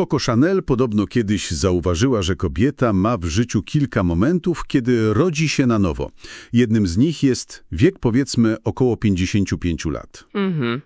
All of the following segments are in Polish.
Coco Chanel podobno kiedyś zauważyła, że kobieta ma w życiu kilka momentów, kiedy rodzi się na nowo. Jednym z nich jest wiek powiedzmy około 55 lat. Mhm.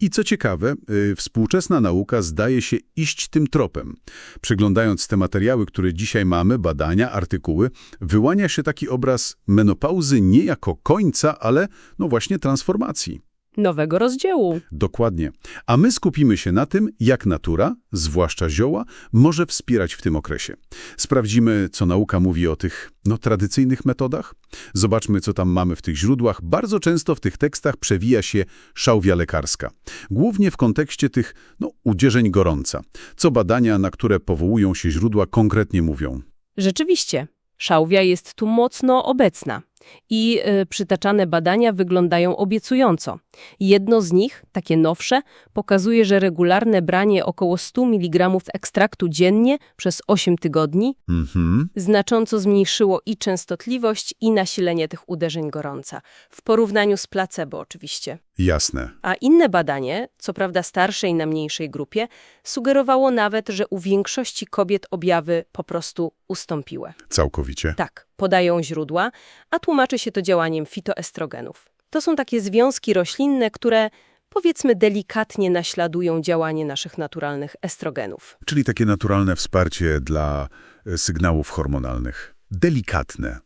I co ciekawe, y, współczesna nauka zdaje się iść tym tropem. Przeglądając te materiały, które dzisiaj mamy, badania, artykuły, wyłania się taki obraz menopauzy nie jako końca, ale no właśnie transformacji. Nowego rozdziału. Dokładnie. A my skupimy się na tym, jak natura, zwłaszcza zioła, może wspierać w tym okresie. Sprawdzimy, co nauka mówi o tych no, tradycyjnych metodach. Zobaczmy, co tam mamy w tych źródłach. Bardzo często w tych tekstach przewija się szałwia lekarska. Głównie w kontekście tych no, uderzeń gorąca. Co badania, na które powołują się źródła, konkretnie mówią. Rzeczywiście, szałwia jest tu mocno obecna i y, przytaczane badania wyglądają obiecująco. Jedno z nich, takie nowsze, pokazuje, że regularne branie około 100 mg ekstraktu dziennie przez 8 tygodni Mhm. znacząco zmniejszyło i częstotliwość, i nasilenie tych uderzeń gorąca, w porównaniu z placebo oczywiście. Jasne. A inne badanie, co prawda starsze i na mniejszej grupie, sugerowało nawet, że u większości kobiet objawy po prostu ustąpiły. Całkowicie. Tak, podają źródła, a tłumaczy się to działaniem fitoestrogenów. To są takie związki roślinne, które powiedzmy delikatnie naśladują działanie naszych naturalnych estrogenów. Czyli takie naturalne wsparcie dla e, sygnałów hormonalnych. Delikatne.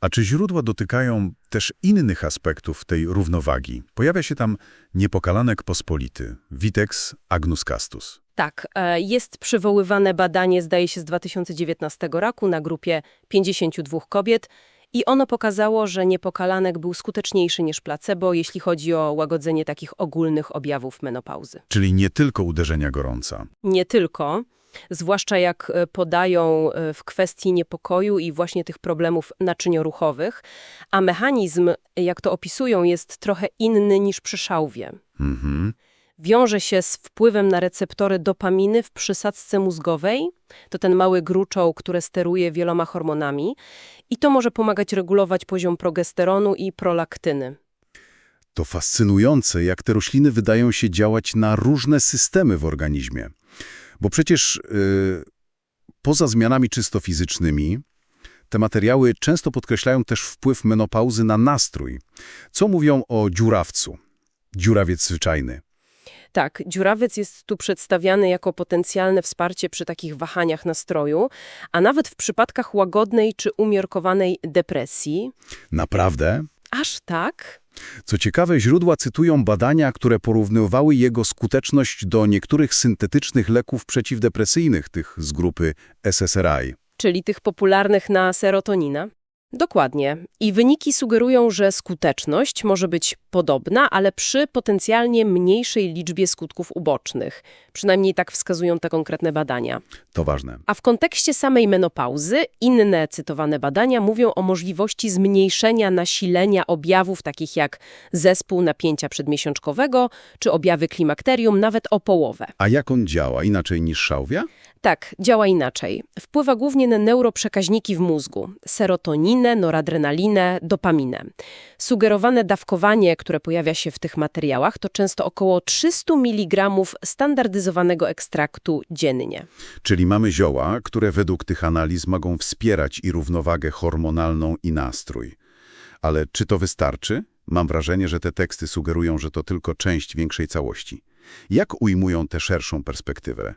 A czy źródła dotykają też innych aspektów tej równowagi? Pojawia się tam niepokalanek pospolity, Vitex agnus castus. Tak, e, jest przywoływane badanie, zdaje się, z 2019 roku na grupie 52 kobiet i ono pokazało, że niepokalanek był skuteczniejszy niż placebo, jeśli chodzi o łagodzenie takich ogólnych objawów menopauzy. Czyli nie tylko uderzenia gorąca. Nie tylko, zwłaszcza jak e, podają e, w kwestii niepokoju i właśnie tych problemów naczynioruchowych, a mechanizm, jak to opisują, jest trochę inny niż przy szałwie. Mhm. Wiąże się z wpływem na receptory dopaminy w przysadzce mózgowej. To ten mały gruczoł, który steruje wieloma hormonami i to może pomagać regulować poziom progesteronu i prolaktyny. To fascynujące, jak te rośliny wydają się działać na różne systemy w organizmie. Bo przecież yy, poza zmianami czysto fizycznymi, te materiały często podkreślają też wpływ menopauzy na nastrój. Co mówią o dziurawcu? Dziurawiec zwyczajny. Tak, dziurawiec jest tu przedstawiany jako potencjalne wsparcie przy takich wahaniach nastroju, a nawet w przypadkach łagodnej czy umiarkowanej depresji. Naprawdę? Aż tak? Co ciekawe, źródła cytują badania, które porównywały jego skuteczność do niektórych syntetycznych leków przeciwdepresyjnych, tych z grupy SSRI. czyli tych popularnych na serotoninę? Dokładnie. I wyniki sugerują, że skuteczność może być podobna, ale przy potencjalnie mniejszej liczbie skutków ubocznych. Przynajmniej tak wskazują te konkretne badania. To ważne. A w kontekście samej menopauzy inne cytowane badania mówią o możliwości zmniejszenia nasilenia objawów takich jak zespół napięcia przedmiesiączkowego czy objawy klimakterium nawet o połowę. A jak on działa? Inaczej niż szałwia? Tak, działa inaczej. Wpływa głównie na neuroprzekaźniki w mózgu. Serotoninę, noradrenalinę, dopaminę. Sugerowane dawkowanie, które pojawia się w tych materiałach, to często około 300 mg standardyzowanego ekstraktu dziennie. Czyli mamy zioła, które według tych analiz mogą wspierać i równowagę hormonalną i nastrój. Ale czy to wystarczy? Mam wrażenie, że te teksty sugerują, że to tylko część większej całości. Jak ujmują tę szerszą perspektywę?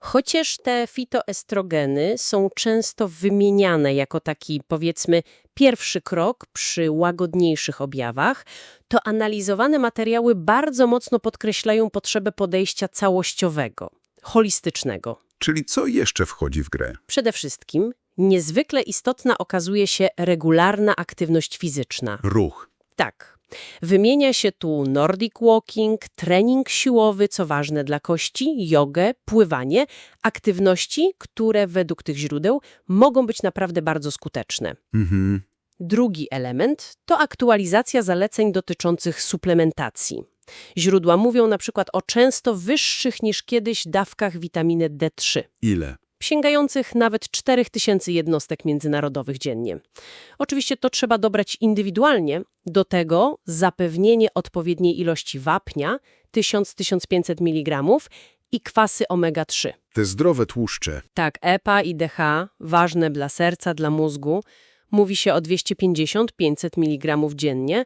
Chociaż te fitoestrogeny są często wymieniane jako taki, powiedzmy, pierwszy krok przy łagodniejszych objawach, to analizowane materiały bardzo mocno podkreślają potrzebę podejścia całościowego, holistycznego. Czyli co jeszcze wchodzi w grę? Przede wszystkim niezwykle istotna okazuje się regularna aktywność fizyczna. Ruch. Tak. Wymienia się tu Nordic Walking, trening siłowy, co ważne dla kości, jogę, pływanie, aktywności, które według tych źródeł mogą być naprawdę bardzo skuteczne. Mhm. Drugi element to aktualizacja zaleceń dotyczących suplementacji. Źródła mówią na przykład o często wyższych niż kiedyś dawkach witaminy D3 Ile? Sięgających nawet 4000 jednostek międzynarodowych dziennie. Oczywiście to trzeba dobrać indywidualnie, do tego zapewnienie odpowiedniej ilości wapnia 1000-1500 mg i kwasy omega-3. Te zdrowe tłuszcze. Tak, EPA i DH, ważne dla serca, dla mózgu, mówi się o 250-500 mg dziennie.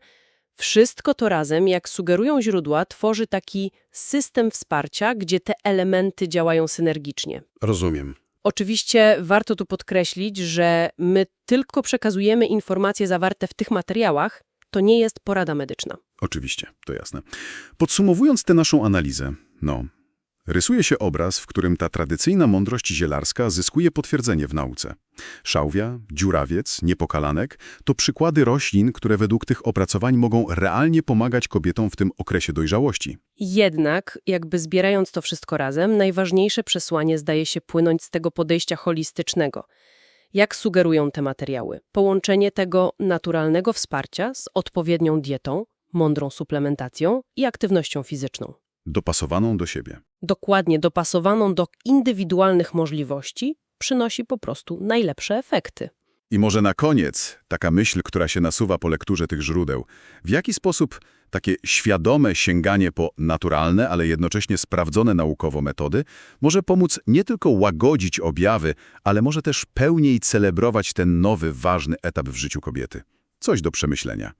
Wszystko to razem, jak sugerują źródła, tworzy taki system wsparcia, gdzie te elementy działają synergicznie. Rozumiem. Oczywiście warto tu podkreślić, że my tylko przekazujemy informacje zawarte w tych materiałach, to nie jest porada medyczna. Oczywiście, to jasne. Podsumowując tę naszą analizę, no, rysuje się obraz, w którym ta tradycyjna mądrość zielarska zyskuje potwierdzenie w nauce. Szałwia, dziurawiec, niepokalanek to przykłady roślin, które według tych opracowań mogą realnie pomagać kobietom w tym okresie dojrzałości. Jednak, jakby zbierając to wszystko razem, najważniejsze przesłanie zdaje się płynąć z tego podejścia holistycznego. Jak sugerują te materiały? Połączenie tego naturalnego wsparcia z odpowiednią dietą, mądrą suplementacją i aktywnością fizyczną. Dopasowaną do siebie. Dokładnie dopasowaną do indywidualnych możliwości, przynosi po prostu najlepsze efekty. I może na koniec taka myśl, która się nasuwa po lekturze tych źródeł. W jaki sposób takie świadome sięganie po naturalne, ale jednocześnie sprawdzone naukowo metody może pomóc nie tylko łagodzić objawy, ale może też pełniej celebrować ten nowy, ważny etap w życiu kobiety? Coś do przemyślenia.